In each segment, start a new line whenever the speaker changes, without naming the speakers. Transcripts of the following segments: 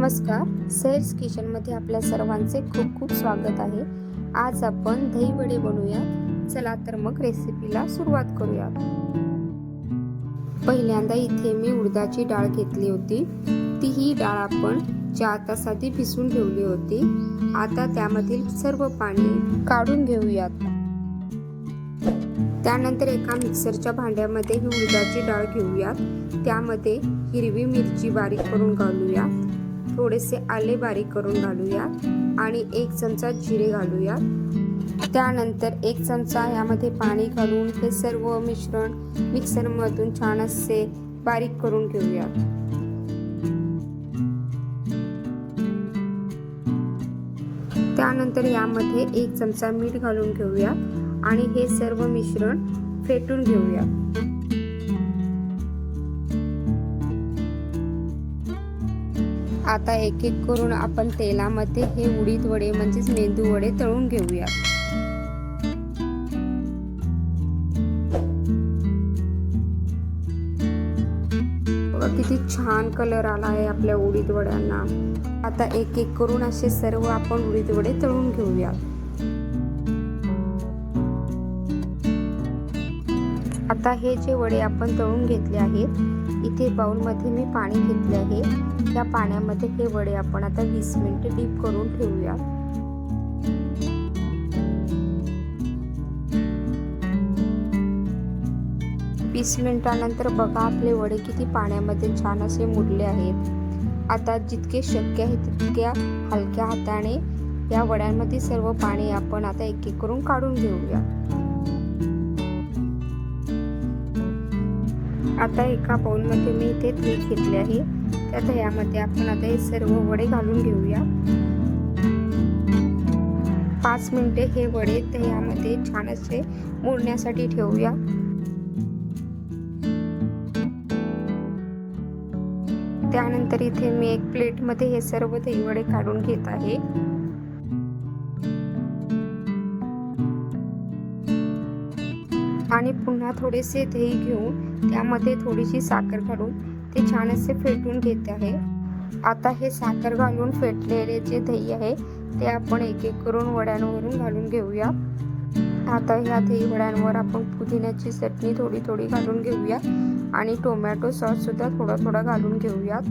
नमस्कार. सेल्स किचनमध्ये आपल्या सर्वांचे खूप खूप स्वागत आहे. आज आपण दही वडे बनवूया चला तर मग रेसिपीला सुरुवात करूया पहिल्यांदा इथे मी उडदाची डाळ घेतली होती. ती ही डाळ आपण चार तास आधी ठेवली होती. आता त्यामधील सर्व पाणी काढून घेऊयात. त्यानंतर एका मिक्सरच्या भांड्यामध्ये ही उडदाची डाळ घेऊयात. त्यामध्ये हिरवी मिरची बारीक करून घालूयात. थोडेसे आले बारीक करून घालूयात आणि एक चमचा जिरे घालूयात. त्यानंतर एक चमचा यामध्ये पाणी घालून हे सर्व मिश्रण मिक्सरमधून छान असे बारीक करून घेऊयात. त्यानंतर यामध्ये एक चमचा मीठ घालून घेऊया आणि हे सर्व मिश्रण फेटून घेऊया आता एक एक करून आपण तेलामध्ये हे उडीद वडे म्हणजेच मेंदू वडे तळून घेऊया. किती छान कलर आला आहे आपल्या उडीद वड्यांना. आता एक एक करून असे सर्व आपण उडीद वडे तळून घेऊया. आता हे जे वडे आपण तळून घेतले आहेत इथे बाउलमध्ये मी पाणी घेतले आहे. त्या पाण्यामध्ये हे वडे आपण आता वीस मिनिटे डीप करून ठेवूया. वीस मिनिटानंतर बघा आपले वडे किती पाण्यामध्ये छान असे मुरले आहेत. आता जितके शक्य आहे तितक्या हलक्या हाताने या वड्यांमध्ये सर्व पाणी आपण आता एक एक करून काढून घेऊया. आता एका बाउलमध्ये मी इथे दही घेतले आहे. त्या दह्यामध्ये आपण आता हे सर्व वडे घालून घेऊया. पाच मिनिटे हे वडे दह्यामध्ये छान असे मुरण्यासाठी ठेवूया. त्यानंतर इथे मी एक प्लेटमध्ये हे सर्व दही वडे काढून घेत आहे. आणि पुन्हा थोडेसे दही घेऊन त्यामध्ये थोडीशी साखर घालून ते छान असे फेटून घेत आहे. आता हे साखर घालून फेटलेले जे दही आहे ते आपण एक एक करून वड्यांवरून घालून घेऊया. आता ह्या दही वड्यांवर आपण पुदिन्याची चटणी थोडी थोडी घालून घेऊया आणि टोमॅटो सॉस सुद्धा थोडा थोडा घालून घेऊयात.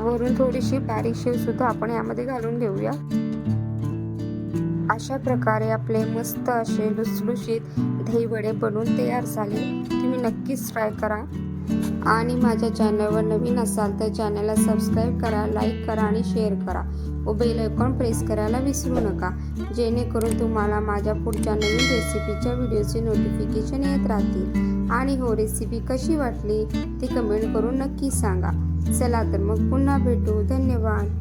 वरून थोडीशी बारीक शेव सुद्धा आपण यामध्ये घालून घेऊया. अशा प्रकारे आपले मस्त असे लुसलुशीत दहीवडे बनवून तयार झाले. तुम्ही नक्कीच ट्राय करा. आणि माझ्या चॅनलवर नवीन असाल तर चॅनलला सबस्क्राईब करा लाईक करा आणि शेअर करा. व बेल आयकॉन प्रेस करायला विसरू नका. जेणेकरून तुम्हाला माझ्या पुढच्या नवीन रेसिपीच्या व्हिडिओचे नोटिफिकेशन येत राहतील. आणि हो रेसिपी कशी वाटली ती कमेंट करून नक्की सांगा. चला तर मग पुन्हा भेटू. धन्यवाद.